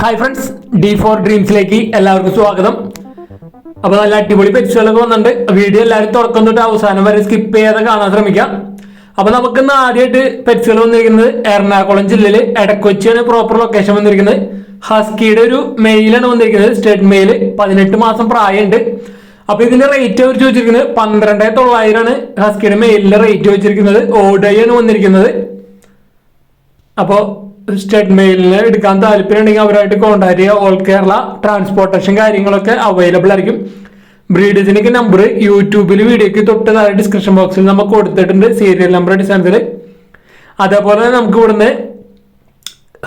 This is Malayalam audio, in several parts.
ഹായ് ഫ്രണ്ട്സ് ഡി ഫോർ ഡ്രീംസിലേക്ക് എല്ലാവർക്കും സ്വാഗതം. അപ്പൊ നല്ല അടിപൊളി പെറ്റ്സുകളൊക്കെ വന്നിട്ടുണ്ട്. വീഡിയോ എല്ലാവരും തുടക്കം തൊട്ട് അവസാനം വരെ സ്കിപ്പ് ചെയ്യാതെ കാണാൻ ശ്രമിക്കാം. അപ്പൊ നമുക്ക് ഇന്ന് ആദ്യമായിട്ട് പെറ്റ്സുകൾ വന്നിരിക്കുന്നത് എറണാകുളം ജില്ലയിൽ എടക്കൊച്ചിയാണ് പ്രോപ്പർ ലൊക്കേഷൻ വന്നിരിക്കുന്നത്. ഹസ്കിയുടെ ഒരു മെയിലാണ് വന്നിരിക്കുന്നത്. സ്റ്റേറ്റ് മെയിൽ പതിനെട്ട് മാസം പ്രായമുണ്ട്. അപ്പൊ ഇതിന്റെ റേറ്റ് അവർ ചോദിച്ചിരിക്കുന്നത് പന്ത്രണ്ട് തൊള്ളായിരമാണ് ഹസ്കിയുടെ മെയിലിന്റെ റേറ്റ് വെച്ചിരിക്കുന്നത് ഓഡയാണ് വന്നിരിക്കുന്നത്. അപ്പോൾ സ്റ്റേറ്റ് മെയിലിന് എടുക്കാൻ താല്പര്യം ഉണ്ടെങ്കിൽ അവരായിട്ട് കോൺടാക്ട് ചെയ്യുക. ഓൾ കേരള ട്രാൻസ്പോർട്ടേഷൻ കാര്യങ്ങളൊക്കെ അവൈലബിൾ ആയിരിക്കും. ബ്രീഡേഴ്സിനൊക്കെ നമ്പർ യൂട്യൂബിൽ വീഡിയോക്ക് തൊട്ട് താഴെ ഡിസ്ക്രിപ്ഷൻ ബോക്സിൽ നമ്മൾ കൊടുത്തിട്ടുണ്ട്. സീരിയൽ നമ്പർ അടിസ്ഥാനത്തിൽ അതേപോലെ തന്നെ നമുക്ക് ഇവിടുന്ന്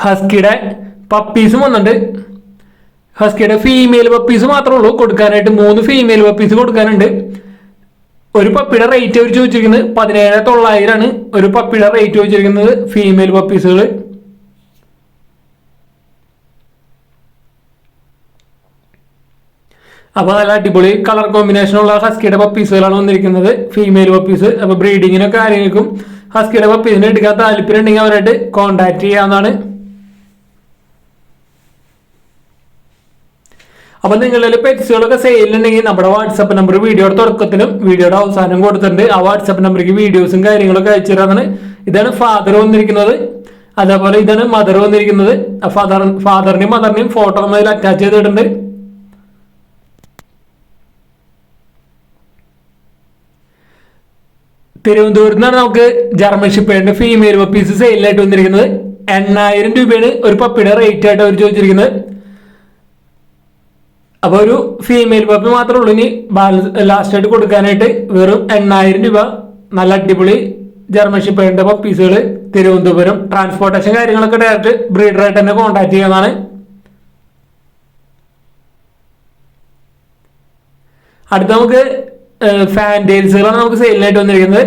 ഹസ്കിയുടെ പപ്പീസും വന്നിട്ടുണ്ട്. ഹസ്കിയുടെ ഫീമെയിൽ പപ്പീസ് മാത്രമേ ഉള്ളൂ. കൊടുക്കാനായിട്ട് മൂന്ന് ഫീമെയിൽ പപ്പീസ് കൊടുക്കാനുണ്ട്. ഒരു പപ്പിയുടെ റേറ്റ് ചോദിച്ചിരിക്കുന്നത് പതിനേഴ് തൊള്ളായിരമാണ് ഒരു പപ്പിയുടെ റേറ്റ് ചോദിച്ചിരിക്കുന്നത് ഫീമെയിൽ പപ്പീസുകൾ അപ്പോൾ നല്ല അടിപൊളി കളർ കോമ്പിനേഷൻ ഉള്ള ഹസ്കിയുടെ പപ്പീസുകളാണ് വന്നിരിക്കുന്നത്. ഫീമെയിൽ പപ്പീസ് അപ്പോൾ ബ്രീഡിങ്ങിനൊക്കെ കാര്യങ്ങൾക്കും ഹസ്കിയുടെ പപ്പീസിനെ എടുക്കാൻ താല്പര്യം ഉണ്ടെങ്കിൽ അവരായിട്ട് കോൺടാക്ട് ചെയ്യാവുന്നതാണ്. അപ്പൊ നിങ്ങളിൽ പെറ്റ്സുകളൊക്കെ സെയിലുണ്ടെങ്കിൽ നമ്മുടെ വാട്സപ്പ് നമ്പർ വീഡിയോയുടെ തുടക്കത്തിലും വീഡിയോയുടെ അവസാനം കൊടുത്തിട്ടുണ്ട്. ആ വാട്സപ്പ് നമ്പറിലേക്ക് വീഡിയോസും കാര്യങ്ങളൊക്കെ അയച്ചു തരാന്നാണ് ഇതാണ് ഫാദർ വന്നിരിക്കുന്നത്. അതേപോലെ ഇതാണ് മദർ വന്നിരിക്കുന്നത്. ഫാദർ ഫാദറിനെയും മദറിനെയും ഫോട്ടോ നമ്മൾ അറ്റാച്ച് ചെയ്തിട്ടുണ്ട്. തിരുവനന്തപുരത്ത് നിന്നാണ് നമുക്ക് ജർമ്മൻ ഷിപ്പേഡിന്റെ ഫീമെയിൽ പപ്പീസ് സെയിലായിട്ട് വന്നിരിക്കുന്നത്. എണ്ണായിരം രൂപയാണ് ഒരു പപ്പിയുടെ റേറ്റ് ആയിട്ട് അവർ ചോദിച്ചിരിക്കുന്നത്. അപ്പോൾ ഒരു ഫീമെയിൽ പപ്പി മാത്രമേ ഉള്ളൂ. ഇനി ബാലൻസ് ലാസ്റ്റ് ആയിട്ട് കൊടുക്കാനായിട്ട് വെറും എണ്ണായിരം രൂപ. നല്ല അടിപൊളി ജർമ്മൻ ഷിപ്പേഡിന്റെ പപ്പീസുകൾ തിരുവനന്തപുരം ട്രാൻസ്പോർട്ടേഷൻ കാര്യങ്ങളൊക്കെ ഡയറക്റ്റ് ബ്രീഡറായിട്ട് തന്നെ കോൺടാക്ട് ചെയ്യുന്നതാണ്. അടുത്ത നമുക്ക് ഫാന്റെയിൽസുകളാണ് നമുക്ക് സെയിലിനായിട്ട് വന്നിരിക്കുന്നത്.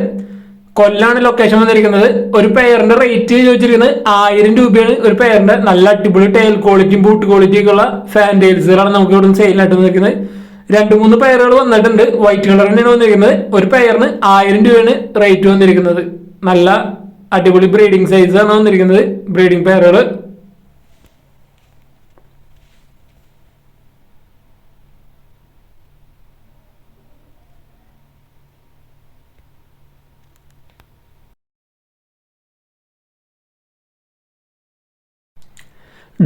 കൊല്ലാണ് ലൊക്കേഷൻ വന്നിരിക്കുന്നത്. ഒരു പെയറിന്റെ റേറ്റ് ചോദിച്ചിരിക്കുന്നത് ആയിരം രൂപയാണ്. ഒരു പെയറിന്റെ നല്ല അടിപൊളി ടൈൽ ക്വാളിറ്റിയും ബൂട്ട് ക്വാളിറ്റിയും ഒക്കെ ഉള്ള ഫാന്റെയിൽസുകളാണ് നമുക്ക് ഇവിടെ സെയിലിനായിട്ട് വന്നിരിക്കുന്നത്. രണ്ട് മൂന്ന് പെയറുകൾ വന്നിട്ടുണ്ട്. വൈറ്റ് കളർ തന്നെയാണ് വന്നിരിക്കുന്നത്. ഒരു പെയറിന് ആയിരം രൂപയാണ് റേറ്റ് വന്നിരിക്കുന്നത്. നല്ല അടിപൊളി ബ്രീഡിംഗ് സൈസ് ആണ് വന്നിരിക്കുന്നത്. ബ്രീഡിംഗ് പെയറുകൾ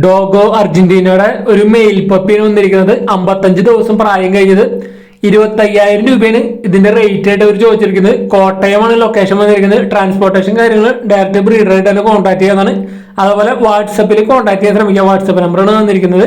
ഡോഗോ അർജന്റീനയുടെ ഒരു മെയിൽ പപ്പിന് വന്നിരിക്കുന്നത്. അമ്പത്തഞ്ച് ദിവസം പ്രായം കഴിഞ്ഞത്. ഇരുപത്തി അയ്യായിരം രൂപയാണ് ഇതിന്റെ റേറ്റ് ആയിട്ട് അവർ ചോദിച്ചിരിക്കുന്നത്. കോട്ടയമാണ് ലൊക്കേഷൻ വന്നിരിക്കുന്നത്. ട്രാൻസ്പോർട്ടേഷൻ കാര്യങ്ങൾ ഡയറക്റ്റ് ബ്രീഡറായിട്ട് തന്നെ കോൺടാക്ട് ചെയ്യാന്നാണ് അതുപോലെ വാട്സപ്പിൽ കോൺടാക്ട് ചെയ്യാൻ ശ്രമിക്കുക. വാട്സപ്പ് നമ്പറാണ് വന്നിരിക്കുന്നത്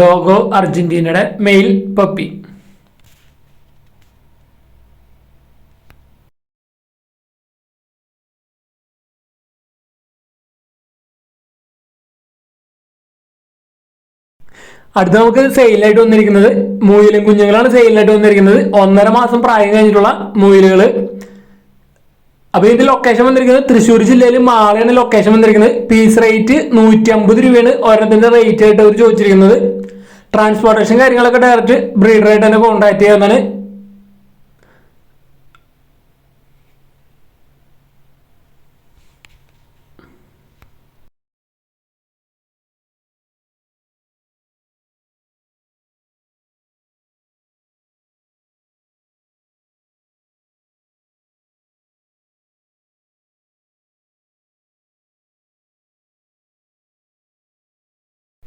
ഡോഗോ അർജന്റീനയുടെ മെയിൽ പപ്പി. അടുത്ത നമുക്ക് സെയിലായിട്ട് വന്നിരിക്കുന്നത് മൂയിലും കുഞ്ഞുങ്ങളാണ് സെയിലായിട്ട് വന്നിരിക്കുന്നത്. ഒന്നര മാസം പ്രായം കഴിഞ്ഞിട്ടുള്ള മൂയിലുകൾ അപ്പൊ ഇതിന്റെ ലൊക്കേഷൻ വന്നിരിക്കുന്നത് തൃശ്ശൂർ ജില്ലയിൽ മാളയാണ് ലൊക്കേഷൻ വന്നിരിക്കുന്നത്. പീസ് റേറ്റ് നൂറ്റി അമ്പത് രൂപയാണ് ഓരോത്തിന്റെ റേറ്റ് ആയിട്ട് അവർ ചോദിച്ചിരിക്കുന്നത്. ട്രാൻസ്പോർട്ടേഷൻ കാര്യങ്ങളൊക്കെ ഡയറക്റ്റ് ബ്രീഡറായിട്ട് തന്നെ കോൺടാക്ട് ചെയ്യാവുന്നതാണ്.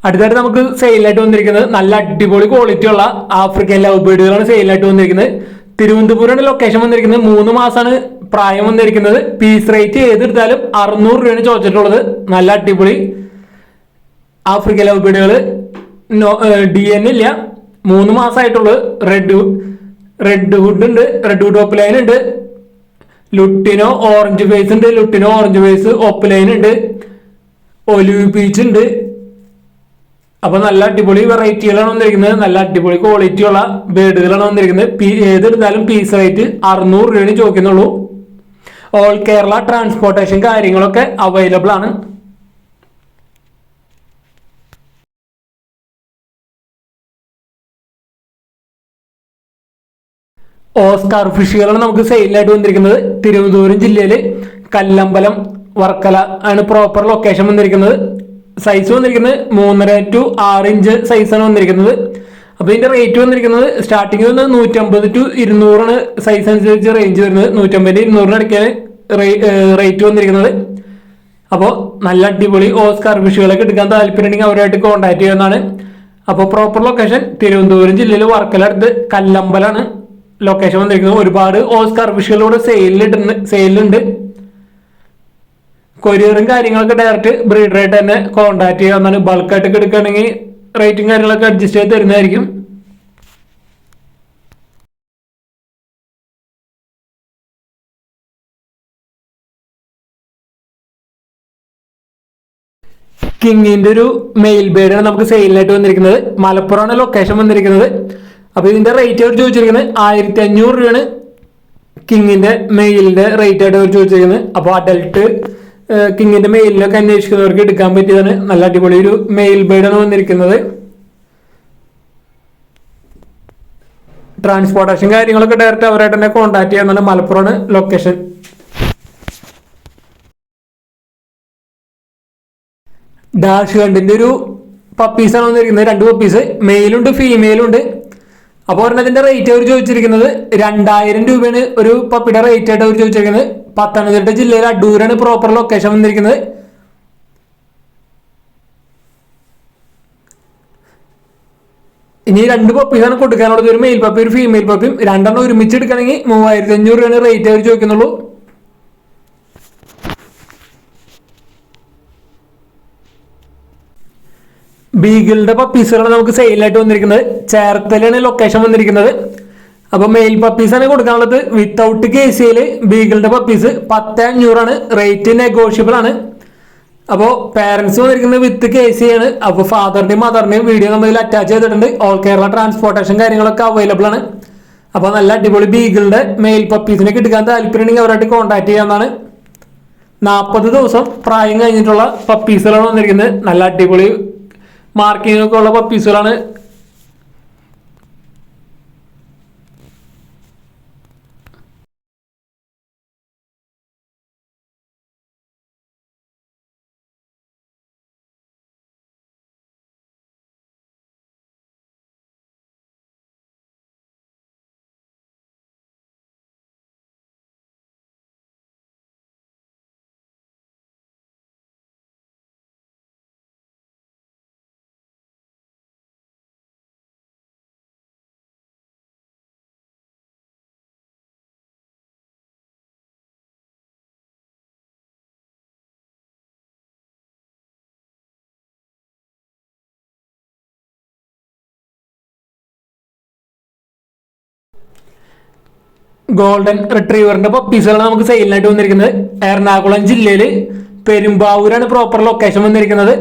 അടുത്തായിട്ട് നമുക്ക് സെയിലായിട്ട് വന്നിരിക്കുന്നത് നല്ല അടിപൊളി ക്വാളിറ്റി ഉള്ള ആഫ്രിക്കൻ ലവ് ബേഡുകളാണ് സെയിലായിട്ട് വന്നിരിക്കുന്നത്. തിരുവനന്തപുരമാണ് ലൊക്കേഷൻ വന്നിരിക്കുന്നത്. മൂന്ന് മാസമാണ് പ്രായം വന്നിരിക്കുന്നത്. പീസ് റേറ്റ് ഏതെടുത്താലും അറുന്നൂറ് രൂപയാണ് ചോദിച്ചിട്ടുള്ളത്. നല്ല അടിപൊളി ആഫ്രിക്കൻ ലവ് ബേഡുകൾ ഡി എൻ ഇല്ല. മൂന്ന് മാസമായിട്ടുള്ളത് റെഡ് റെഡ് വുഡ് ഉണ്ട്. റെഡ് വുഡ് ഓപ്പ് ലൈൻ ഉണ്ട്. ലുട്ടിനോ ഓറഞ്ച് ഫേസ് ഉണ്ട്. Lutino orange face opaline ഉണ്ട്. ഒലിവ് ബീച്ച് ഉണ്ട്. അപ്പൊ നല്ല അടിപൊളി വെറൈറ്റികളാണ് വന്നിരിക്കുന്നത്. നല്ല അടിപൊളി ക്വാളിറ്റി ഉള്ള ബേഡുകളാണ് വന്നിരിക്കുന്നത് ഏതെടുത്താലും പീസ് റേറ്റ് അറുന്നൂറ് രൂപയാണ് ചോദിക്കുന്നുള്ളൂ. ഓൾ കേരള ട്രാൻസ്പോർട്ടേഷൻ കാര്യങ്ങളൊക്കെ അവൈലബിൾ ആണ്. ഓസ്കാർ ഫിഷുകളാണ് നമുക്ക് സെയിലായിട്ട് വന്നിരിക്കുന്നത്. തിരുവനന്തപുരം ജില്ലയിൽ കല്ലമ്പലം വർക്കല ആണ് പ്രോപ്പർ ലൊക്കേഷൻ വന്നിരിക്കുന്നത്. സൈസ് വന്നിരിക്കുന്നത് മൂന്നര ടു ആറ് ഇഞ്ച് സൈസാണ് വന്നിരിക്കുന്നത്. അപ്പോൾ ഇതിന്റെ റേറ്റ് വന്നിരിക്കുന്നത് സ്റ്റാർട്ടിങ് വന്ന് നൂറ്റമ്പത് ടു ഇരുന്നൂറാണ് സൈസ് അനുസരിച്ച് റേഞ്ച് വരുന്നത്. നൂറ്റമ്പതിന് ഇരുന്നൂറിന് ഇടയ്ക്കാണ് റേറ്റ് വന്നിരിക്കുന്നത്. അപ്പോൾ നല്ല അടിപൊളി ഓസ്കാർ ഫിഷുകളൊക്കെ എടുക്കാൻ താല്പര്യമുണ്ടെങ്കിൽ അവരുമായിട്ട് കോൺടാക്ട് ചെയ്യുന്നതാണ് അപ്പോൾ പ്രോപ്പർ ലൊക്കേഷൻ തിരുവനന്തപുരം ജില്ലയിൽ വർക്കലടുത്ത് കല്ലമ്പലാണ് ലൊക്കേഷൻ വന്നിരിക്കുന്നത്. ഒരുപാട് ഓസ്കാർ സെയിലിൽ സെയിലിട്ടുണ്ട് സെയിലുണ്ട് കൊറിയറും കാര്യങ്ങളൊക്കെ ഡയറക്റ്റ് ബ്രീഡറായിട്ട് തന്നെ കോൺടാക്ട് ചെയ്യാവുന്നതാണ് ബൾക്കായിട്ട് എടുക്കുകയാണെങ്കിൽ റേറ്റും കാര്യങ്ങളൊക്കെ അഡ്ജസ്റ്റ് ചെയ്ത് തരുന്നതായിരിക്കും. കിങ്ങിന്റെ ഒരു മെയിൽ ബേഡാണ് നമുക്ക് സെയിലിനായിട്ട് വന്നിരിക്കുന്നത്. മലപ്പുറമാണ് ലൊക്കേഷൻ വന്നിരിക്കുന്നത്. അപ്പോൾ ഇതിന്റെ റേറ്റ് അവർ ചോദിച്ചിരിക്കുന്നത്. ആയിരത്തി അഞ്ഞൂറ് രൂപയാണ് കിങ്ങിന്റെ മെയിലിന്റെ റേറ്റ് ആയിട്ട് അവർ ചോദിച്ചിരിക്കുന്നത്. അപ്പോൾ അഡൽട്ട് കിങ്ങിന്റെ മെയിലിനൊക്കെ അന്വേഷിക്കുന്നവർക്ക് എടുക്കാൻ പറ്റിയതാണ്. നല്ല അടിപൊളി ഒരു മെയിൽ ബേഡാണ് വന്നിരിക്കുന്നത്. ട്രാൻസ്പോർട്ടേഷൻ കാര്യങ്ങളൊക്കെ ഡയറക്റ്റ് അവരായിട്ട് തന്നെ കോൺടാക്ട് ചെയ്യാന്നാണ് മലപ്പുറമാണ് ലൊക്കേഷൻ ഡാഷ് കണ്ടിന്റെ ഒരു പപ്പീസാണ് വന്നിരിക്കുന്നത്. രണ്ട് പപ്പീസ് മെയിലുണ്ട് ഫീമെയിലും ഉണ്ട്. അപ്പോൾ ഒരെണ്ണത്തിന്റെ റേറ്റ് അവർ ചോദിച്ചിരിക്കുന്നത് രണ്ടായിരം രൂപയാണ് ഒരു പപ്പിയുടെ റേറ്റ് ആയിട്ട് അവർ ചോദിച്ചിരിക്കുന്നത്. പത്തനംതിട്ട ജില്ലയിൽ അടൂരാണ് പ്രോപ്പർ ലൊക്കേഷൻ വന്നിരിക്കുന്നത്. ഇനി രണ്ട് പപ്പീസാണ് കൊടുക്കാനുള്ളത്. ഒരു മെയിൽ പപ്പി ഒരു ഫീമെയിൽ പപ്പിയും രണ്ടെണ്ണം ഒരുമിച്ച് എടുക്കണമെങ്കിൽ മൂവായിരത്തി അഞ്ഞൂറ് രൂപയാണ് റേറ്റ് അവർ ചോദിക്കുന്നുള്ളൂ ബീഗിളിന്റെ പപ്പീസുകളാണ് നമുക്ക് സെയിലായിട്ട് വന്നിരിക്കുന്നത്. ചേർത്തലാണ് ലൊക്കേഷൻ വന്നിരിക്കുന്നത്. അപ്പോൾ മെയിൽ പപ്പീസ് ആണ് കൊടുക്കാനുള്ളത്. വിത്തൗട്ട് കെ സിയിൽ ബീഗിളിന്റെ പപ്പീസ് പത്ത് അഞ്ഞൂറാണ്. റേറ്റ് നെഗോഷ്യബിൾ ആണ്. അപ്പോൾ പാരന്റ്സ് വന്നിരിക്കുന്നത് വിത്ത് കെ സി ആണ് അപ്പോൾ ഫാദറിന്റെയും മദറിന്റെയും വീഡിയോ നമ്മൾ അറ്റാച്ച് ചെയ്തിട്ടുണ്ട്. ഓൾ കേരള ട്രാൻസ്പോർട്ടേഷൻ കാര്യങ്ങളൊക്കെ അവൈലബിൾ ആണ്. അപ്പോൾ നല്ല അടിപൊളി ബീഗിളിന്റെ മെയിൽ പപ്പീസിനെ കിട്ടാൻ താല്പര്യമുണ്ടെങ്കിൽ അവരായിട്ട് കോൺടാക്ട് ചെയ്യാവുന്നതാണ്. നാൽപ്പത് ദിവസം പ്രായം കഴിഞ്ഞിട്ടുള്ള പപ്പീസുകളാണ് വന്നിരിക്കുന്നത്. നല്ല അടിപൊളി മാർക്കിംഗ് ഒക്കെ ഉള്ള പപ്പീസുകളാണ് ഗോൾഡൻ റിട്രീവറിന്റെ പപ്പീസുകളാണ് നമുക്ക് സെയിലിനായിട്ട് വന്നിരിക്കുന്നത്. എറണാകുളം ജില്ലയിൽ പെരുമ്പാവൂരാണ് പ്രോപ്പർ ലൊക്കേഷൻ വന്നിരിക്കുന്നത്.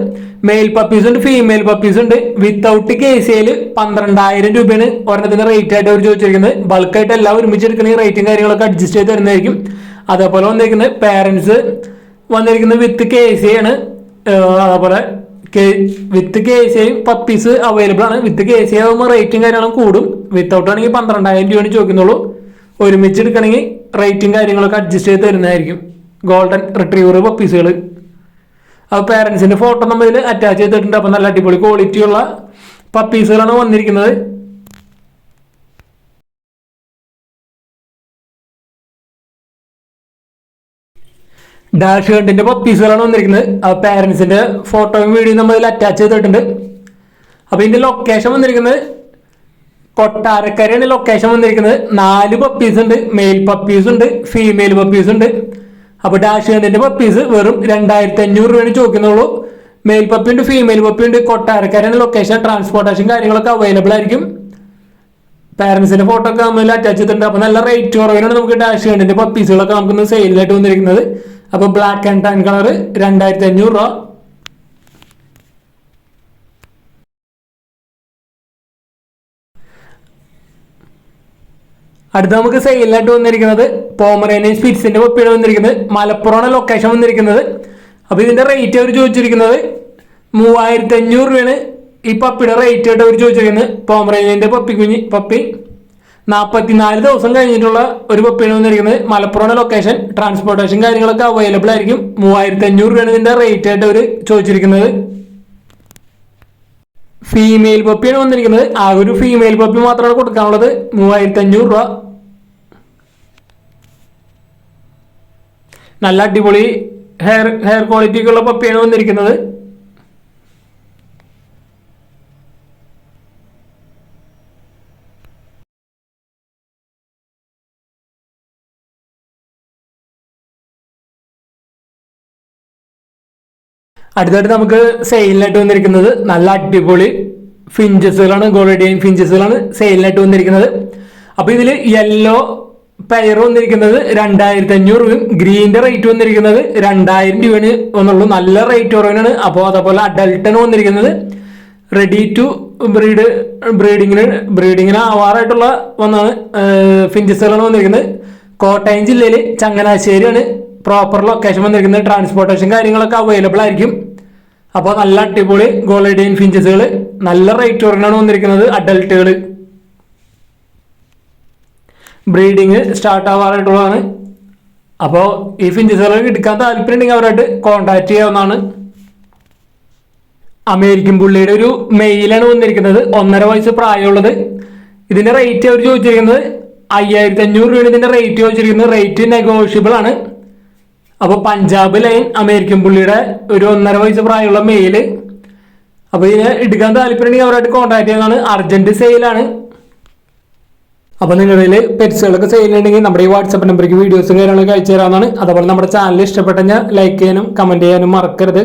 മെയിൽ പപ്പീസ് ഉണ്ട് ഫീമെയിൽ പപ്പീസ് ഉണ്ട്. വിത്തൗട്ട് കെ സിയിൽ പന്ത്രണ്ടായിരം രൂപയാണ് ഒരെണ്ണത്തിന്റെ റേറ്റ് ആയിട്ട് അവർ ചോദിച്ചിരിക്കുന്നത്. ബൾക്കായിട്ട് എല്ലാം ഒരുമിച്ച് എടുക്കണമെങ്കിൽ റേറ്റും കാര്യങ്ങളൊക്കെ അഡ്ജസ്റ്റ് ചെയ്ത് തരുന്നതായിരിക്കും. അതേപോലെ വന്നിരിക്കുന്നത് പേരൻസ് വന്നിരിക്കുന്നത് വിത്ത് കെ സി ആണ്. അതേപോലെ with K C puppies available ആണ്. വിത്ത് കെ സി ആകുമ്പോൾ റേറ്റും കാര്യങ്ങളും കൂടും. വിത്തൗട്ട് ആണെങ്കിൽ പന്ത്രണ്ടായിരം രൂപയാണ് ചോദിക്കുന്നുള്ളൂ. ഒരുമിച്ച് എടുക്കണമെങ്കിൽ റേറ്റും കാര്യങ്ങളൊക്കെ അഡ്ജസ്റ്റ് ചെയ്ത് തരുന്നതായിരിക്കും. ഗോൾഡൻ റിട്രീവർ പപ്പീസുകൾ അപ്പോൾ പേരൻസിന്റെ ഫോട്ടോ നമ്മൾ ഇതിൽ അറ്റാച്ച് ചെയ്തിട്ടുണ്ട് അപ്പോൾ നല്ല അടിപൊളി ക്വാളിറ്റിയുള്ള പപ്പീസുകളാണ് വന്നിരിക്കുന്നത്. ഡാഷ് ഹേണ്ടിന്റെ പപ്പീസുകളാണ് വന്നിരിക്കുന്നത്. ആ പാരൻസിന്റെ ഫോട്ടോയും വീഡിയോയും നമ്മൾ ഇതിൽ അറ്റാച്ച് ചെയ്തിട്ടുണ്ട്. അപ്പോൾ ഇതിന്റെ ലൊക്കേഷൻ വന്നിരിക്കുന്നത് കൊട്ടാരക്കരയാണ് ലൊക്കേഷൻ വന്നിരിക്കുന്നത്. നാല് പപ്പീസ് ഉണ്ട്. മെയിൽ പപ്പീസ് ഉണ്ട്. ഫീമെയിൽ പപ്പീസ് ഉണ്ട്. അപ്പോൾ ഡാഷ് ഹണ്ടിന്റെ പപ്പീസ് വെറും രണ്ടായിരത്തി അഞ്ഞൂറ് രൂപയാണ് ചോദിക്കുന്നുള്ളൂ. മെയിൽ പപ്പി ഉണ്ട് ഫീമെയിൽ പപ്പി ഉണ്ട്. കൊട്ടാരക്കരയാണ് ലൊക്കേഷൻ ട്രാൻസ്പോർട്ടേഷൻ കാര്യങ്ങളൊക്കെ അവൈലബിൾ ആയിരിക്കും. പാരന്റ്സിന്റെ ഫോട്ടോ ഒക്കെ നമ്മൾ അറ്റാച്ച് ചെയ്തിട്ടുണ്ട്. അപ്പോൾ നല്ല റേറ്റ് കുറവിനാണ് നമുക്ക് ഡാഷ് ഹണ്ടിന്റെ പപ്പീസുകളൊക്കെ നമുക്ക് സെയിലായിട്ട് വന്നിരിക്കുന്നത്. അപ്പോൾ ബ്ലാക്ക് ആൻഡ് ടാൻ കളർ രണ്ടായിരത്തി അഞ്ഞൂറ് രൂപ. അടുത്ത നമുക്ക് സെയിലായിട്ട് വന്നിരിക്കുന്നത് പോമറേനിയൻ സ്പിറ്റ്സിന്റെ പപ്പിയാണ് വന്നിരിക്കുന്നത് മലപ്പുറമാണ് ലൊക്കേഷൻ വന്നിരിക്കുന്നത്. അപ്പോൾ ഇതിന്റെ റേറ്റ് അവർ ചോദിച്ചിരിക്കുന്നത് മൂവായിരത്തി അഞ്ഞൂറ് രൂപയാണ്. ഈ പപ്പിയുടെ റേറ്റ് ആയിട്ട് അവർ ചോദിച്ചിരിക്കുന്നത് പോമറേനിയന്റെ പപ്പി കുഞ്ഞി പപ്പി. നാൽപ്പത്തിനാല് ദിവസം കഴിഞ്ഞിട്ടുള്ള ഒരു പപ്പിയാണ് വന്നിരിക്കുന്നത്. മലപ്പുറമാണ് ലൊക്കേഷൻ ട്രാൻസ്പോർട്ടേഷൻ കാര്യങ്ങളൊക്കെ അവൈലബിൾ ആയിരിക്കും. മൂവായിരത്തി അഞ്ഞൂറ് രൂപയാണ് ഇതിന്റെ റേറ്റ് ആയിട്ട് അവർ ചോദിച്ചിരിക്കുന്നത്. ഫീമെയിൽ പപ്പിയാണ് വന്നിരിക്കുന്നത്. ആ ഒരു ഫീമെയിൽ പപ്പി മാത്രമാണ് കൊടുക്കാനുള്ളത്. മൂവായിരത്തി അഞ്ഞൂറ് രൂപ. നല്ല അടിപൊളി ഹെയർ ഹെയർ ക്വാളിറ്റി ഒക്കെ ഉള്ള പപ്പിയാണ് വന്നിരിക്കുന്നത്. അടുത്തായിട്ട് നമുക്ക് സെയിലിനായിട്ട് വന്നിരിക്കുന്നത് നല്ല അടിപൊളി ഫിഞ്ചസുകളാണ് ഗോൾഡിയൻ ഫിഞ്ചസുകളാണ് സെയിലിനായിട്ട് വന്നിരിക്കുന്നത്. അപ്പൊ ഇതിൽ യെല്ലോ പെയർ വന്നിരിക്കുന്നത് രണ്ടായിരത്തി അഞ്ഞൂറ് ഗ്രീനിന്റെ റേറ്റ് വന്നിരിക്കുന്നത് രണ്ടായിരം രൂപയാണ് വന്നുള്ളൂ നല്ല റേറ്റ് കുറവാണ് അപ്പോൾ അതേപോലെ അഡൽട്ടന് വന്നിരിക്കുന്നത്. റെഡി ടു ബ്രീഡ് ബ്രീഡിങ്ങിന് ബ്രീഡിങ്ങിന് ആവാറായിട്ടുള്ള വന്നാണ് ഫിഞ്ചസുകളാണ് വന്നിരിക്കുന്നത്. കോട്ടയം ജില്ലയിൽ ചങ്ങനാശ്ശേരിയാണ് പ്രോപ്പർ ലൊക്കേഷൻ വന്നിരിക്കുന്നത്. ട്രാൻസ്പോർട്ടേഷൻ കാര്യങ്ങളൊക്കെ അവൈലബിൾ ആയിരിക്കും. അപ്പോൾ നല്ല അടിപൊളി ഗോൾഡേൻ ഫിഞ്ചസുകൾ നല്ല റേറ്റ് കുറഞ്ഞാണ് വന്നിരിക്കുന്നത് അഡൽട്ടുകൾ ബ്രീഡിങ് സ്റ്റാർട്ട് ആവാറായിട്ടുള്ളതാണ്. അപ്പോൾ ഈ ഫിഞ്ചസുകളൊക്കെ എടുക്കാൻ താല്പര്യമുണ്ടെങ്കിൽ അവരായിട്ട് കോൺടാക്ട് ചെയ്യാവുന്നതാണ്. അമേരിക്കൻ പുള്ളിയുടെ ഒരു മെയിലാണ് വന്നിരിക്കുന്നത്. ഒന്നര വയസ്സ് പ്രായമുള്ളത്. ഇതിന്റെ റേറ്റ് അവർ ചോദിച്ചിരിക്കുന്നത് അയ്യായിരത്തി അഞ്ഞൂറ് രൂപയാണ് ഇതിന്റെ റേറ്റ് ചോദിച്ചിരിക്കുന്നത്. റേറ്റ് നെഗോഷ്യബിൾ ആണ്. അപ്പോൾ പഞ്ചാബ് ലൈൻ അമേരിക്കൻ പുള്ളിയുടെ ഒരു ഒന്നര വയസ്സ് പ്രായമുള്ള മെയിൽ അപ്പോൾ ഇതിനെ എടുക്കാൻ താല്പര്യമുണ്ടെങ്കിൽ അവരായിട്ട് കോൺടാക്ട് ചെയ്യുന്നതാണ് അർജന്റ് സെയിലാണ് അപ്പോൾ നിങ്ങളിൽ പെറ്റ്സുകളൊക്കെ സെയിൽ ഉണ്ടെങ്കിൽ നമ്മുടെ ഈ വാട്സപ്പ് നമ്പറിലേക്ക് വീഡിയോസും കാര്യങ്ങളൊക്കെ അയച്ചു തരാവുന്നതാണ് അതുപോലെ നമ്മുടെ ചാനൽ ഇഷ്ടപ്പെട്ട ലൈക്ക് ചെയ്യാനും കമന്റ് ചെയ്യാനും മറക്കരുത്.